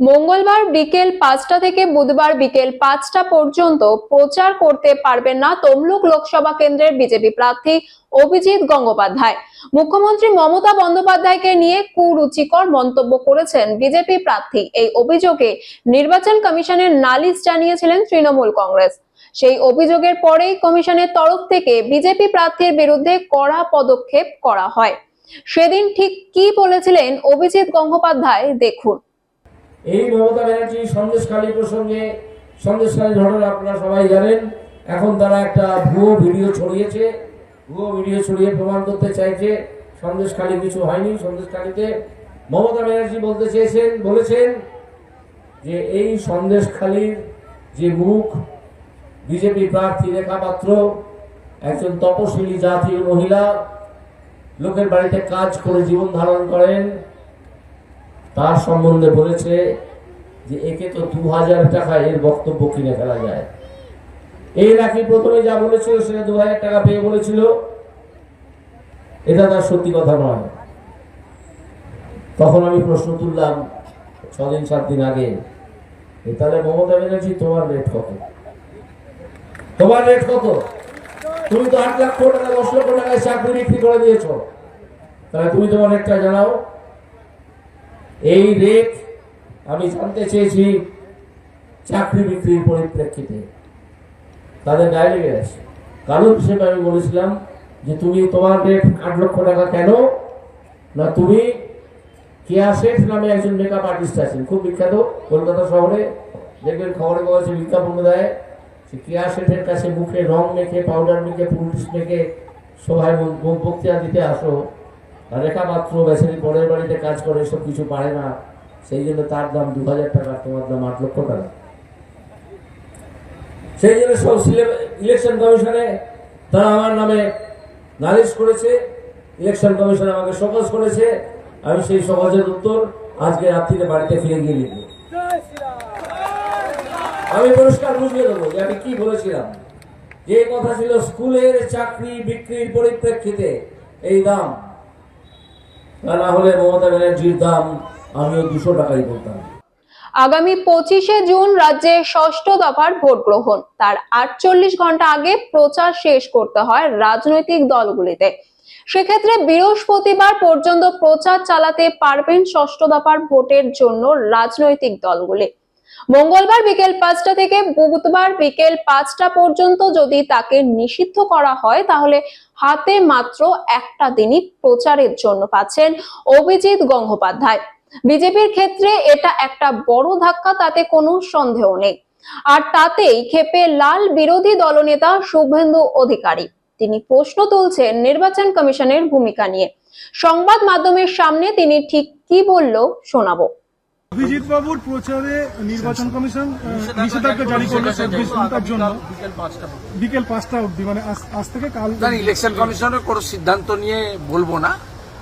মঙ্গলবার বিকেল পাঁচটা থেকে বুধবার বিকেল পাঁচটা পর্যন্ত প্রচার করতে পারবেন না তমলুক লোকসভা কেন্দ্রের বিজেপি প্রার্থী অভিজিৎ গঙ্গোপাধ্যায়। মুখ্যমন্ত্রী মমতা বন্দ্যোপাধ্যায়কে নিয়ে কুরুচিকর মন্তব্য করেছেন বিজেপি প্রার্থী। এই অভিযোগে নির্বাচন কমিশনের নালিশ জানিয়েছিলেন তৃণমূল কংগ্রেস। সেই অভিযোগের পরেই কমিশনের তরফ থেকে বিজেপি প্রার্থীর বিরুদ্ধে কড়া পদক্ষেপ করা হয়। সেদিন ঠিক কি বলেছিলেন অভিজিৎ গঙ্গোপাধ্যায় দেখুন। এই মমতা ব্যানার্জি সন্দেশখালী প্রসঙ্গে, সন্দেশখালী ঘটনা আপনারা সবাই জানেন, এখন তারা একটা ভুয়ো ভিডিও ছড়িয়েছে, ভুয়ো ভিডিও ছড়িয়ে প্রমাণ করতে চাইছে, সন্দেশখালী কিছু হয়নি, সন্দেশখালীতে মমতা ব্যানার্জি বলতে চেয়েছেন, বলেছেন যে এই সন্দেশখালীর যে মুখ, বিজেপি প্রার্থী রেখা পাত্র, একজন তপশিলি জাতীয় মহিলা, লোকের বাড়িতে কাজ করে জীবন ধারণ করেন তার সম্বন্ধে বলেছে যে একে তো দু হাজার টাকা এর বক্তব্য কিনে ফেলা যায়। এই রাখি প্রথমে যা বলেছিল সেটা দু হাজার টাকা পেয়ে বলেছিল। এটা তার সত্যি কথা নয়। তখন আমি প্রশ্ন তুললাম ছদিন, সাত দিন আগে তাহলে মমতা ব্যানার্জি, তোমার রেট কত? তোমার রেট কত? তুমি তো আট লক্ষ টাকা, দশ লক্ষ টাকায় চাকরি বিক্রি করে দিয়েছ। তাহলে তুমি তোমার রেটটা জানাও। এই রেট আমি জানতে চেয়েছি চাকরি বিক্রির পরিপ্রেক্ষিতে। তাদের গায়ে লেগে কারণ হিসেবে আমি বলেছিলাম যে তুমি তোমার রেট আট লক্ষ টাকা কেন? না তুমি কেয়া শেঠ নামে একজন মেকআপ আর্টিস্ট আছেন। খুব বিখ্যাত কলকাতা শহরে। দেখবেন খবরে কাগজে বিজ্ঞাপন দেয় সে কেয়া শেঠের কাছে মুখে রং মেখে পাউডার মেখে পুলিশ মেখে সবাই বক্তৃতা দিতে আসো। রেখা মাত্র বেচারি পরের বাড়িতে কাজ করে সব কিছু পারে না। সেই জন্য তার দাম দু হাজার টাকা তোমার দাম আট লক্ষ টাকা। সেই জন্য সব ইলেকশন কমিশনে তারা আমার নামে নালিশ করেছে, ইলেকশন কমিশন আমাকে সকাজ করেছে। আমি সেই সকাজের উত্তর আজকে রাত্রিতে বাড়িতে ফিরে গিয়ে লিখব। আমি পরিষ্কার বুঝিয়ে দেবো যে আমি কি বলেছিলাম। যে কথা ছিল, স্কুলের চাকরি বিক্রির পরিপ্রেক্ষিতে এই দাম না হলে মমতা ব্যানার্জির দাম আমিও দুশো টাকাই বলতাম। আগামী পঁচিশে জুন রাজ্যে ষষ্ঠ দফার ভোট গ্রহণ। তার আটচল্লিশ ঘণ্টা আগে প্রচার শেষ করতে হয় রাজনৈতিক দলগুলিতে। সেক্ষেত্রে বৃহস্পতিবার পর্যন্ত প্রচার চালাতে পারবেন ষষ্ঠ দফার ভোটের জন্য রাজনৈতিক দলগুলি। মঙ্গলবার বিকেল পাঁচটা থেকে বুধবার বিকেল পাঁচটা পর্যন্ত যদি তাকে নিষিদ্ধ করা হয়, তাহলে হাতে মাত্র একটা দিনই প্রচারের জন্য পাচ্ছেন অভিজিৎ গঙ্গোপাধ্যায়। বিজেপির ক্ষেত্রে এটা একটা বড় ধাক্কা, তাতে কোনো সন্দেহ নেই। আর তাতেই ক্ষেপে লাল বিরোধী দলনেতা শুভেন্দু অধিকারী। তিনি প্রশ্ন তুলছেন নির্বাচন কমিশনের ভূমিকা নিয়ে। সংবাদ মাধ্যমের সামনে তিনি ঠিক কি বলল শোনাবো। অভিজিৎ বাবুর প্রচারে নির্বাচন কমিশন নিষেধাজ্ঞা জারি করল চব্বিশ ঘণ্টার জন্য। বিকেল পাঁচটা অবধি মানে আজ থেকে কাল ইলেকশন কমিশনের কোনো সিদ্ধান্ত নিয়ে বলব না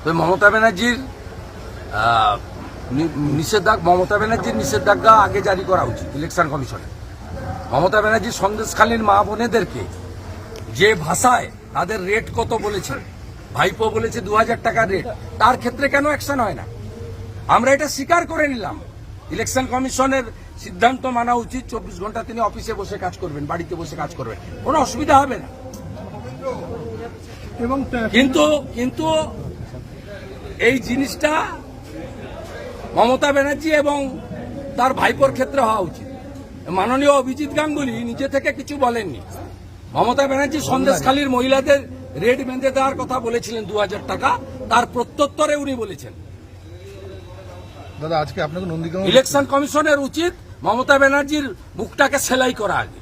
তবে মমতা ব্যানার্জির নিষেধাজ্ঞা মমতা ব্যানার্জির নিষেধাজ্ঞা আগে জারি করা উচিত ইলেকশন কমিশনের। মমতা ব্যানার্জি সন্দেশখালীর মা বোনেদেরকে যে ভাষায় তাদের রেট কত বলেছেন ভাইপো বলেছে দু হাজার টাকার রেট তার ক্ষেত্রে কেন অ্যাকশন হয় না? আমরা এটা স্বীকার করে নিলাম। ইলেকশন কমিশনের সিদ্ধান্ত মানা উচিত চব্বিশ ঘণ্টা তিনি অফিসে বসে কাজ করবেন বাড়িতে বসে কাজ করবেন। কোনো অসুবিধা হবে না। এবং কিন্তু কিন্তু এই জিনিসটা মমতা ব্যানার্জি এবং তার ভাইপোর ক্ষেত্রে হওয়া উচিত। মাননীয় অভিজিৎ গাঙ্গুলি নিজে থেকে কিছু বলেননি। মমতা ব্যানার্জি সন্দেশখালীর মহিলাদের রেড বেঁধে দেওয়ার কথা বলেছিলেন দু হাজার টাকা তার প্রত্যুত্তরে উনি বলেছেন। দাদা আজকে আপনাকে নন্দীগ্রাম ইলেকশন কমিশনের উচিত মমতা ব্যানার্জির মুখটাকে সেলাই করা আগে।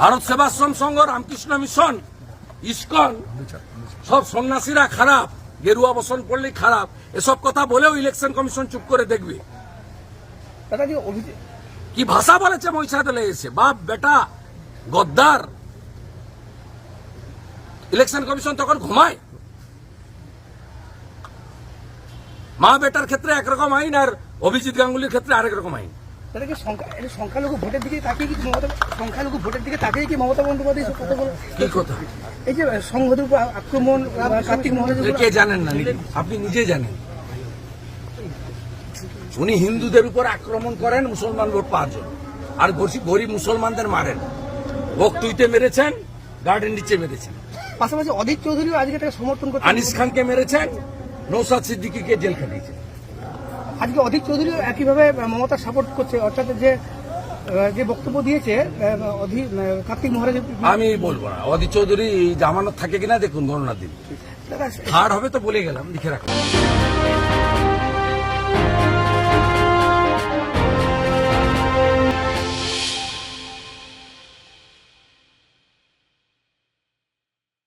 ভারত সেবাশ্রম সংঘ রামকৃষ্ণ মিশন ইস্কন সব সন্ন্যাসীরা খারাপ গেরুয়া বসন পড়লেই খারাপ। এসব কথা বলেও ইলেকশন কমিশন চুপ করে দেখবে। কি ভাষা বলেছে মহিষাদলে এসে? বাপ বেটা গদ্দার। ইলেকশন কমিশন তখন ঘুমায়? মা বেটার ক্ষেত্রে একরকম আইন আর অভিজিৎ গাঙ্গুলির ক্ষেত্রে আরেক রকম আইন। তাহলে কি সংখ্যা- সংখ্যালঘু ভোটের দিকে তাকিয়ে কি মমতা সংখ্যালঘু ভোটের দিকে তাকিয়ে কি মমতা বন্দ্যোপাধ্যায় এসব কথা বলে? কি কথা? এই যে সংঘদের উপর আক্রমণ কার্তিক কে জানেন না? আপনি নিজে জানেন। উনি হিন্দুদের উপর আক্রমণ করেন মুসলমান ভোট জন্য। আর গরিব মুসলমানদের মারেন। বকটুইতে মেরেছেন গার্ডেন নিচে মেরেছেন। পাশাপাশি অধীর চৌধুরীও আজকে তাকে সমর্থন করছে আনিস খানকে মেরেছেন নৌসাদ সিদ্দিকিকে জেল খাটিয়েছে আজকে অধীর চৌধুরী একইভাবে মমতা সাপোর্ট করছে অর্থাৎ যে যে বক্তব্য দিয়েছে কার্তিক মহারাজ আমি বলব না। অধিক চৌধুরী জামানত থাকে কিনা দেখুন গণনার দিন। হার হবে তো বলে গেলাম লিখে রাখুন।